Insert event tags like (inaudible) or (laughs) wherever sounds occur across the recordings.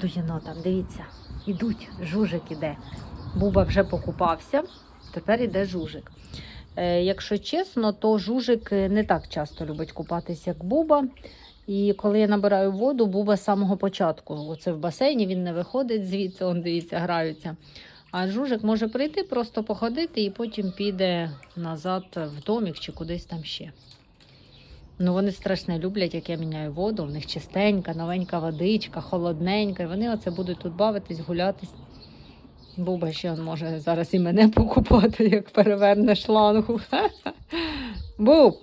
До єнотам, дивіться, ідуть, жужик іде. Буба вже покупався, тепер іде жужик. Е, якщо чесно, то жужик не так часто любить купатися, як Буба. І коли я набираю воду, Буба з самого початку. Оце в басейні він не виходить звідси, он дивіться, граються. А жужик може прийти, просто походити і потім піде назад в домік чи кудись там ще. Ну, вони страшно люблять, як я міняю воду. В них чистенька, новенька водичка, холодненька. І вони оце будуть тут бавитись, гулятись. Буба ще он може зараз і мене (laughs) покупати, як переверне шлангу. (laughs) Буб!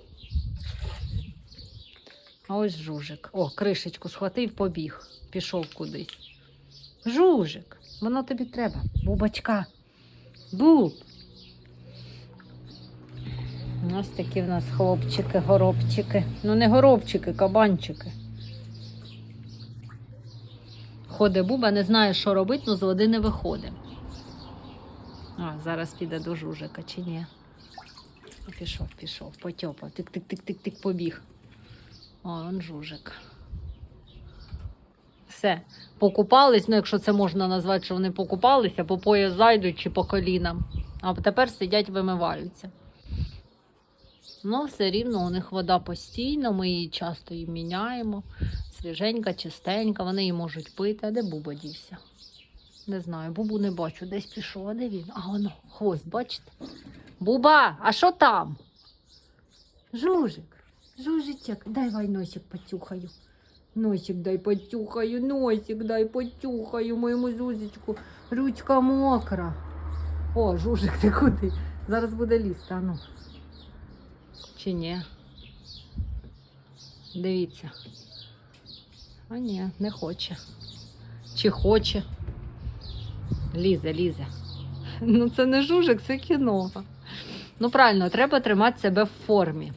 А ось жужик. О, кришечку схватив, побіг. Пішов кудись. Жужик, воно тобі треба. Бубочка. Буб. Ось такі в нас хлопчики, горобчики. Ну, не горобчики, кабанчики. Ходить буба, не знає, що робити, але з води не виходить. А, зараз піде до жужика чи ні. Пішов, пішов, потьопав. Тик-тик-тик-тик-тик побіг. О, он жужик. Все. Покупались, ну якщо це можна назвати, що вони покупалися, по пояс зайдуть чи по колінам. А тепер сидять, вимиваються. Ну, все рівно у них вода постійно, ми її часто їм міняємо. Свіженька, чистенька, вони її можуть пити. А де Буба дівся? Не знаю, Бубу не бачу, десь пішов, а де він? А воно, хвост, бачите? Буба, а що там? Жужик, жужичок, дай вай носик потюхаю. Носик дай потюхаю, носик дай потюхаю моєму зузечку. Ручка мокра. О, жужик, ти куди? Зараз буде лізти, а ну. Чи ні? Дивіться. А ні, не хоче. Чи хоче? Лізе, лізе. Ну, це не жужик, це кіно. Ну, правильно, треба тримати себе в формі.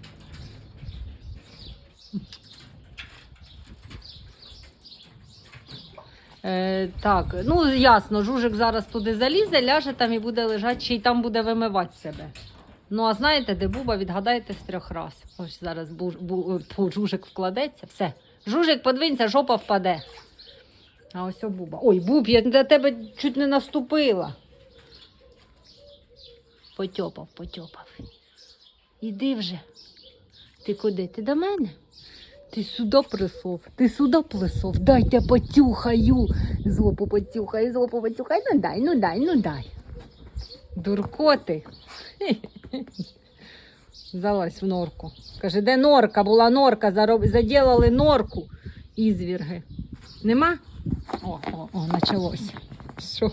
Е, так, ну ясно, жужик зараз туди залізе, ляже там і буде лежати, чи й там буде вимивати себе. Ну, а знаєте, де Буба, відгадайте з трьох раз. Ось зараз бу, бу, бу, жужик вкладеться. Все. Жужик, подвинься, жопа впаде. А ось о Буба. Ой, Буб, я на тебе чуть не наступила. Потьопав, потьопав. Іди вже. Ти куди? Ти до мене? Ти сюди присов, ти сюди плесов. Дайте потюхаю. Злопу потюхай, злопу потюхай. Ну дай, ну дай, ну дай. Дуркоти. Залазь в норку. Каже, де норка? Була норка, зароб... заділали норку ізвірги. Нема? О, о, о, почалося. Що?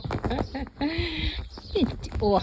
О.